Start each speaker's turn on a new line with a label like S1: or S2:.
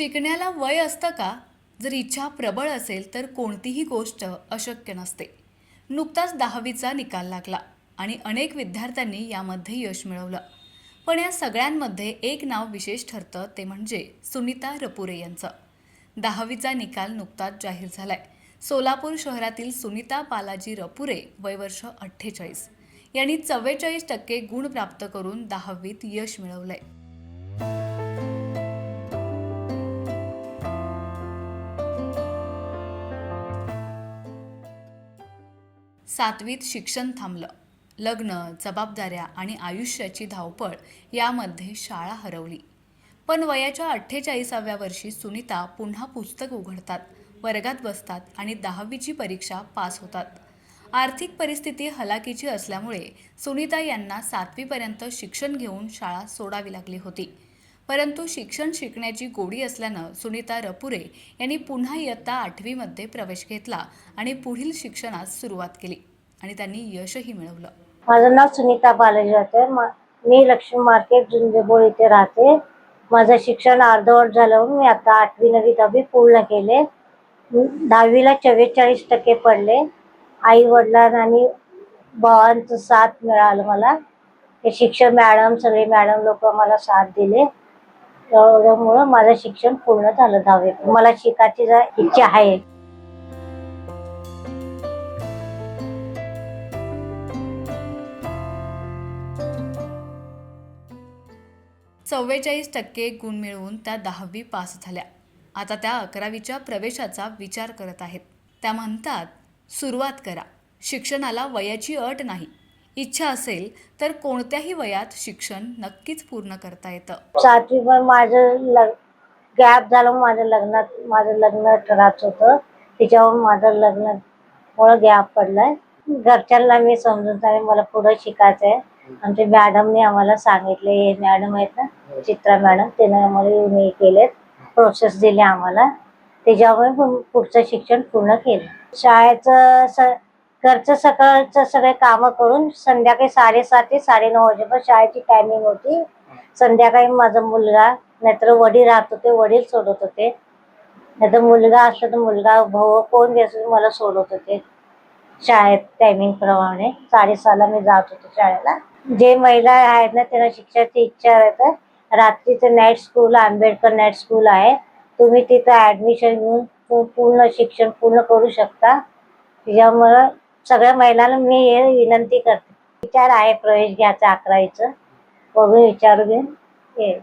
S1: शिकण्याला वय असतं का? जर इच्छा प्रबळ असेल तर कोणतीही गोष्ट अशक्य नसते. नुकताच दहावीचा निकाल लागला आणि अनेक विद्यार्थ्यांनी यामध्ये यश मिळवलं. पण या सगळ्यांमध्ये एक नाव विशेष ठरतं ते म्हणजे सुनीता रपुरे यांचं. दहावीचा निकाल नुकताच जाहीर झालाय. सोलापूर शहरातील सुनीता बालाजी रपुरे वयवर्ष अठ्ठेचाळीस. यांनी चव्वेचाळीस टक्के गुण प्राप्त करून दहावीत यश मिळवलंय. सातवीत शिक्षण थांबलं. लग्न जबाबदाऱ्या आणि आयुष्याची धावपळ यामध्ये शाळा हरवली. पण वयाच्या अठ्ठेचाळीसाव्या वर्षी सुनीता पुन्हा पुस्तक उघडतात वर्गात बसतात आणि दहावीची परीक्षा पास होतात. आर्थिक परिस्थिती हलाखीची असल्यामुळे सुनीता यांना सातवीपर्यंत शिक्षण घेऊन शाळा सोडावी लागली होती. परंतु शिक्षण शिकण्याची गोडी असल्यानं सुनीता रपुरे यांनी पुन्हा इयत्ता आठवीमध्ये प्रवेश घेतला आणि पुढील शिक्षणास सुरुवात केली आणि त्यांनी यशही मिळवलं.
S2: माझं नाव सुनीता बालाजी राहते मी लक्ष्मी मार्केट जुंजेबोळ इथे राहते. माझं शिक्षण अर्धवट झालं मी आता आठवी नवी दहावी पूर्ण केले. दहावीला चव्वेचाळीस टक्के पडले. आई वडिलांना आणि भावांचं साथ मिळालं मला. हे शिक्षण मॅडम सगळे मॅडम लोक मला साथ दिले. एवढ्यामुळं माझं शिक्षण पूर्ण झालं दहावी मला शिकायची इच्छा आहे.
S1: चव्वेचाळीस टक्के गुण मिळवून त्या दहावी पास झाल्या. आता त्या अकरावीच्या प्रवेशाचा विचार करत आहेत. त्या म्हणतात सुरुवात करा. शिक्षणाला वयाची अट नाही. इच्छा असेल तर कोणत्याही वयात शिक्षण नक्कीच पूर्ण करता येतं.
S2: सातवी पण माझं लग गॅप झालं माझ्या लग्नात माझं लग्न ठराच होतं. त्याच्यावर माझं लग्न मुळे गॅप पडलाय. घरच्यांना मी समजून सांगेन मला पुढे शिकायचं आहे आमच्या मॅडमने आम्हाला सांगितले हे मॅडम आहेत ना चित्रा मॅडम त्याने आम्हाला मी हे केलेत. प्रोसेस दिले आम्हाला. त्याच्यामुळे पुढचं शिक्षण पूर्ण केलं. शाळेचं स घरचं सकाळचं सगळे काम करून संध्याकाळी साडेसात ते साडेनऊ वाजेपर्यंत शाळेची टायमिंग होती. संध्याकाळी माझा मुलगा नाहीतर वडील राहत होते वडील सोडत होते. नाहीतर मुलगा असला तर मुलगा भाऊ कोण बी मला सोडत होते. शाळेत टायमिंग प्रमाणे साडेसहाला मी जात होते शाळेला. जे महिला आहेत ना त्यांना शिक्षणाची इच्छा आहे तर रात्रीचं night school Ambedkar night school आहे. तुम्ही तिथं ऍडमिशन घेऊन पूर्ण शिक्षण पूर्ण करू शकता. त्याच्यामुळं सगळ्या महिलांना मी हे विनंती करते. विचार आहे प्रवेश घ्यायचा अकरावीचं. बघून विचारू घेऊन येईल